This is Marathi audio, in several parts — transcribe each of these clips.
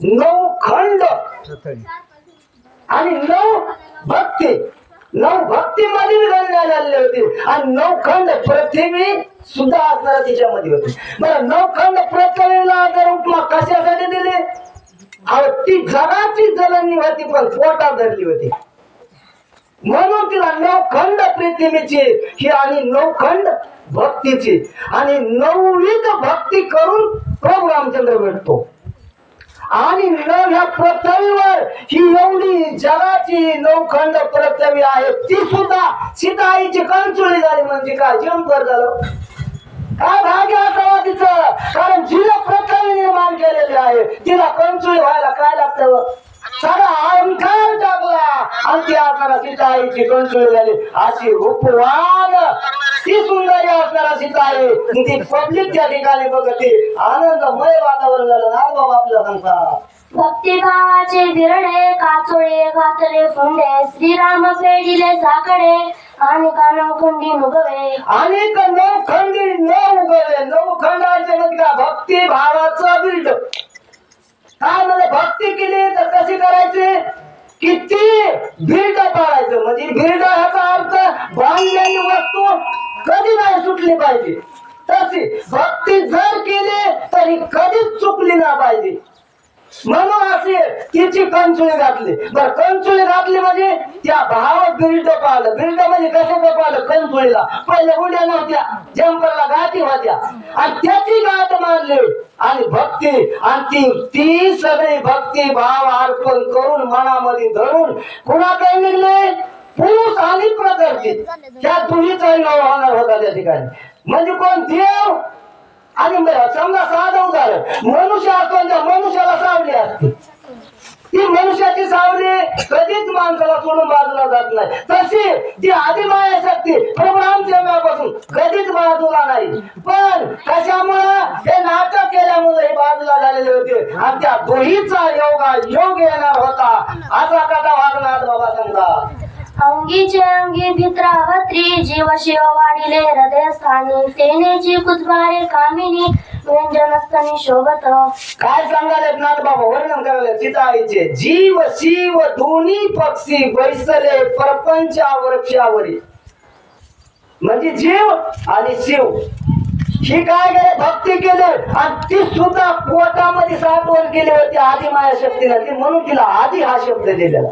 नऊ खंड आणि नऊ भक्ती. नऊ भक्ती मध्ये गणल्या झालेले होते. आणि नऊ खंड पृथ्वी सुद्धा असणारा तिच्यामध्ये होते. बरं नऊ खंड पृथ्वीला जर उपमा कशासाठी दिली? ती जगाची जलनी होती पण पोटात धरली होती. म्हणून तिला नवखंड पृथ्वीची ही आणि नवखंड भक्तीची. आणि नवविध भक्ती करून प्रभू रामचंद्र भेटतो. आणि न ह्या पृथ्वीवर ही एवढी जगाची नौखंड पृथ्वी आहे ती सुद्धा सीताईची कंचुळी झाली म्हणजे काय? जंपर झालं. काय भाग्य असावं तिचं? कारण जिला पृथ्वी निर्माण केलेली आहे. तिला कंचुळी व्हायला काय लागतं? सारा अहंकार टाकला. आणि ती असणारा सीताईची कंचुळी झाली. अशी उपवाद ती सुंदरी असणारा सीताई ती पब्लिक त्या ठिकाणी बघते. आनंदमय वातावरण झालं ना बाबा आपल्या संसार भक्तिभावाचे बिरडे काचोळे घातले फुंडे श्रीराम फेडिले साकडे आणि कानवखंडी नुगवे अनेक नवखंडी नऊ उगवले नवखंडाचे म्हणजे काय भक्ती भावाचं बिल्ड काय म्हणजे भक्ती केली तर कशी करायची? किती बिल्ड पाळायचं पाहिजे. तशी भक्ती जर केली तरी कधीच चुकली ना पाहिजे. म्हणून असे तिची कंचुळी घातली बर कंचुळी घातली म्हणजे त्या भावात बिल्ड पाहिलं. बिल्ड म्हणजे कशाचं पाहिलं? कंचुळीला. पहिले उड्या नव्हत्या जंपरला गाठी होत्या. आणि त्याची गाठ मानली आणि भक्ती आणि ती ती सगळी भक्ती भाव अर्पण करून मनामध्ये धरून कुणाकडे निघले? पूस आणि प्रकृती त्या दोन्हीचा नाव होणार होता त्या ठिकाणी. म्हणजे कोण? देव आणि समजा साधं उदाहरण. मनुष्य असतो मनुष्याला सावली असते. ती मनुष्याची सावली कधीच माणसाला सोडून बाजूला जात नाही. तशी ती आदिमाया शक्ती प्रभू रामचंद्रापासून कधीच बाजूला नाही. पण कशामुळं? हे नाटक केल्यामुळे हे बाजूला झालेले होते. आणि त्या दोहीचा योगा योग येणार होता. असा कथा वागणार बाबा समजा अंगीचे अंगी भित्रावत्री जीव शिव वाढिले हृदयस्थानी तेनेची कुचबारे कामिनी व्यंजनस्थानी शोभत. काय सांगाले नाथ बाबा? वर्णन करायला सीताईचे जीव शिव दोन्ही पक्षी बैसले प्रपंचा वृक्षावरी म्हणजे जीव आणि शिव. ही काय केले भक्ती केले. आणि ती सुद्धा पोटामध्ये साठवण केली होती आधी माया शक्तीने. ती म्हणून तिला आधी हा शब्द दिलेला.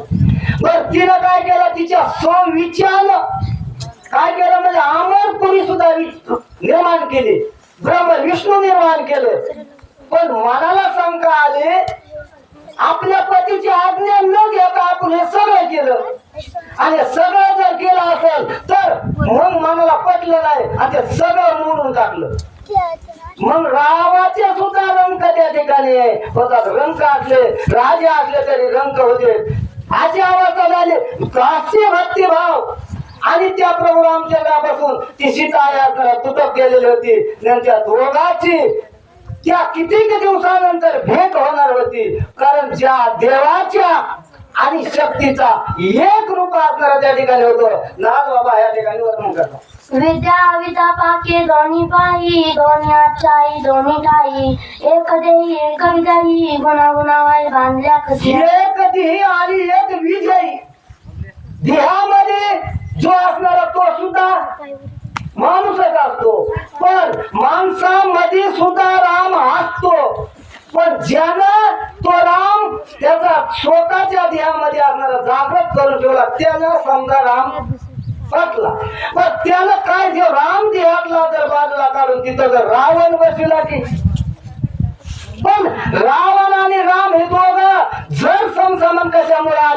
पण तिनं काय केलं? तिच्या स्वविचार काय केलं? म्हणजे अमरपुरी सुद्धा निर्माण केली. ब्रह्म विष्णू निर्माण केलं. पण मनाला शंका आले आपल्या पतीची आज्ञा न घेता आपण हे सगळं केलं. आणि सगळं जर केलं असेल तर मग मनाला पटलं नाही. आणि ते सगळं मोडून टाकलं. मग रावाचे सुद्धा रंग त्या ठिकाणी आहे. होतात रंग असले राजे असले तरी रंग होते. अशी अवस्था झाली. काशी भक्ती भाव. आणि त्या प्रभू रामचंद्रापासून ती सीता तुटक गेलेली होती. त्यांच्या दोघाची त्या कितीक दिवसानंतर भेट होणार होती. कारण ज्या देवाच्या आणि शक्तीचा एक रूप असणारा त्या ठिकाणी होतो. नाथ बाबा या ठिकाणी वर्णन करतात. विद्या विदा पाके दोन्ही पायी दोन्ही आचाई दोन्ही ठाई एक देही एक विदाई गुणा गुणावाई बांधल्या ध्येय आणि एक विजयी. ध्येयामध्ये जो असणारा तो सुद्धा माणूसच असतो. पण माणसामध्ये सुद्धा राम असतो. पण ज्यानं तो राम त्याचा स्वतःच्या ध्येयामध्ये असणारा जागृत करून ठेवला त्यानं समजा राम पटला पण त्यानं काय जे राम देहातला जर बाजूला काढून तिथं जर रावण बसला की पण रावण आणि राम हे दोघ जर समसमन कशामुळे आले?